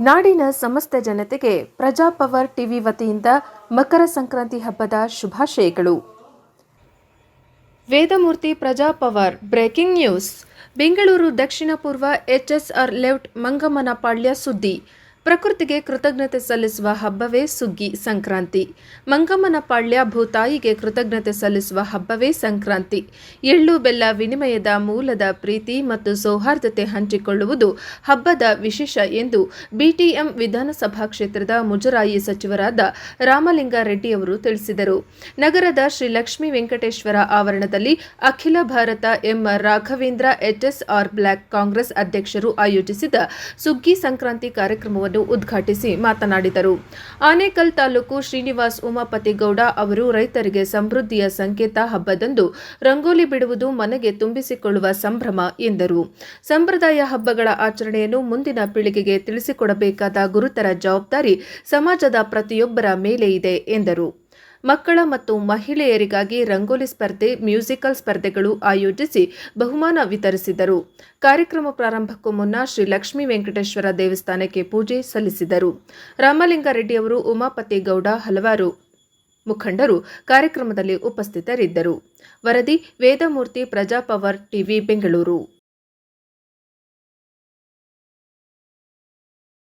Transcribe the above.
ನಾಡಿನ ಸಮಸ್ತ ಜನತೆಗೆ ಪ್ರಜಾಪವರ್ ಟಿವಿ ವತಿಯಿಂದ ಮಕರ ಸಂಕ್ರಾಂತಿ ಹಬ್ಬದ ಶುಭಾಶಯಗಳು. Vedamurthy Praja power breaking news. Bengaluru ದಕ್ಷಿಣ ಪೂರ್ವ ಎಚ್ಎಸ್ಆರ್ ಲೆಫ್ಟ್ ಮಂಗಮನಪಾಳ್ಯ ಸುದ್ದಿ. ಪ್ರಕೃತಿಗೆ ಕೃತಜ್ಞತೆ ಸಲ್ಲಿಸುವ ಹಬ್ಬವೇ ಸುಗ್ಗಿ ಸಂಕ್ರಾಂತಿ. ಮಂಗಮ್ಮನ ಪಾಳ್ಯ ಭೂತಾಯಿಗೆ ಕೃತಜ್ಞತೆ ಸಲ್ಲಿಸುವ ಹಬ್ಬವೇ ಸಂಕ್ರಾಂತಿ. ಎಳ್ಳು, ಬೆಲ್ಲ ವಿನಿಮಯದ ಮೂಲದ ಪ್ರೀತಿ ಮತ್ತು ಸೌಹಾರ್ದತೆ ಹಂಚಿಕೊಳ್ಳುವುದು ಹಬ್ಬದ ವಿಶೇಷ ಎಂದು ಬಿಟಿಎಂ ವಿಧಾನಸಭಾ ಕ್ಷೇತ್ರದ ಮುಜರಾಯಿ ಸಚಿವರಾದ ರಾಮಲಿಂಗಾರೆಡ್ಡಿಯವರು ತಿಳಿಸಿದರು. ನಗರದ ಶ್ರೀ ಲಕ್ಷ್ಮೀ ವೆಂಕಟೇಶ್ವರ ಆವರಣದಲ್ಲಿ ಅಖಿಲ Bharat M Raghavendra HSR block Congress ಅಧ್ಯಕ್ಷರು ಆಯೋಜಿಸಿದ ಸುಗ್ಗಿ ಸಂಕ್ರಾಂತಿ ಕಾರ್ಯಕ್ರಮವನ್ನು ಉದ್ಘಾಟಿಸಿ ಮಾತನಾಡಿದರು. ಆನೇಕಲ್ ತಾಲೂಕು ಶ್ರೀನಿವಾಸ್ ಉಮಾಪತಿಗೌಡ ಅವರು ರೈತರಿಗೆ ಸಮೃದ್ಧಿಯ ಸಂಕೇತ ಹಬ್ಬದಂದು ರಂಗೋಲಿ ಬಿಡುವುದು ಮನೆಗೆ ತುಂಬಿಸಿಕೊಳ್ಳುವ ಸಂಭ್ರಮ ಎಂದರು. ಸಂಪ್ರದಾಯ ಹಬ್ಬಗಳ ಆಚರಣೆಯನ್ನು ಮುಂದಿನ ಪೀಳಿಗೆಗೆ ತಿಳಿಸಿಕೊಡಬೇಕಾದ ಗುರುತರ ಜವಾಬ್ದಾರಿ ಸಮಾಜದ ಪ್ರತಿಯೊಬ್ಬರ ಮೇಲೆ ಇದೆ ಎಂದರು. ಮಕ್ಕಳ ಮತ್ತು ಮಹಿಳೆಯರಿಗಾಗಿ ರಂಗೋಲಿ ಸ್ಪರ್ಧೆ, ಮ್ಯೂಸಿಕಲ್ ಸ್ಪರ್ಧೆಗಳು ಆಯೋಜಿಸಿ ಬಹುಮಾನ ವಿತರಿಸಿದರು. ಕಾರ್ಯಕ್ರಮ ಪ್ರಾರಂಭಕ್ಕೂ ಮುನ್ನ ಶ್ರೀ ಲಕ್ಷ್ಮೀ ವೆಂಕಟೇಶ್ವರ ದೇವಸ್ಥಾನಕ್ಕೆ ಪೂಜೆ ಸಲ್ಲಿಸಿದರು. ರಾಮಲಿಂಗಾರೆಡ್ಡಿಯವರು ಉಮಾಪತಿ ಗೌಡ ಹಲವಾರು ಮುಖಂಡರು ಕಾರ್ಯಕ್ರಮದಲ್ಲಿ ಉಪಸ್ಥಿತರಿದ್ದರು. ವರದಿ, ವೇದಮೂರ್ತಿ ಪ್ರಜಾಪವರ್ ಟಿವಿ, ಬೆಂಗಳೂರು.